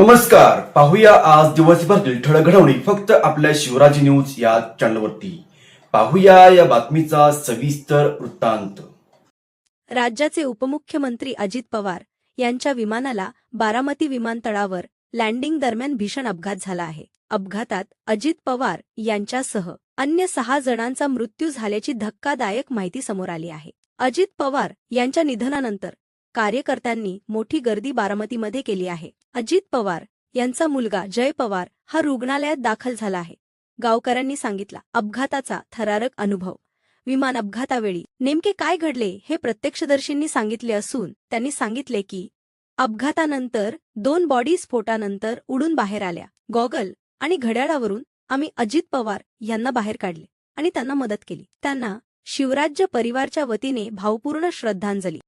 नमस्कार. पाहूया आज दिवसभरातील ठळक घडवणी फक्त आपल्या शिवराजी न्यूज या चॅनलवरती. पाहूया या बातमीचा सविस्तर वृत्तांत. राज्याचे उपमुख्यमंत्री अजित पवार यांच्या विमानाला बारामती विमानतळावर लँडिंग दरम्यान भीषण अपघात झाला आहे. अपघातात अजित पवार यांच्यासह अन्य सहा जणांचा मृत्यू झाल्याची धक्कादायक माहिती समोर आली आहे. अजित पवार यांच्या निधनानंतर कार्यकर्त्यांनी मोठी गर्दी बारामतीमध्ये केली आहे. अजित पवार यांचा मुलगा जय पवार हा रुग्णालयात दाखल झाला आहे. गावकऱ्यांनी सांगितला अपघाताचा थरारक अनुभव. विमान अपघातावेळी नेमके काय घडले हे प्रत्यक्षदर्शींनी सांगितले असून त्यांनी सांगितले की अपघातानंतर दोन बॉडी स्फोटानंतर उडून बाहेर आल्या. गॉगल आणि घड्याळावरून आम्ही अजित पवार यांना बाहेर काढले आणि त्यांना मदत केली. त्यांना शिवराज्य परिवारच्या वतीने भावपूर्ण श्रद्धांजली.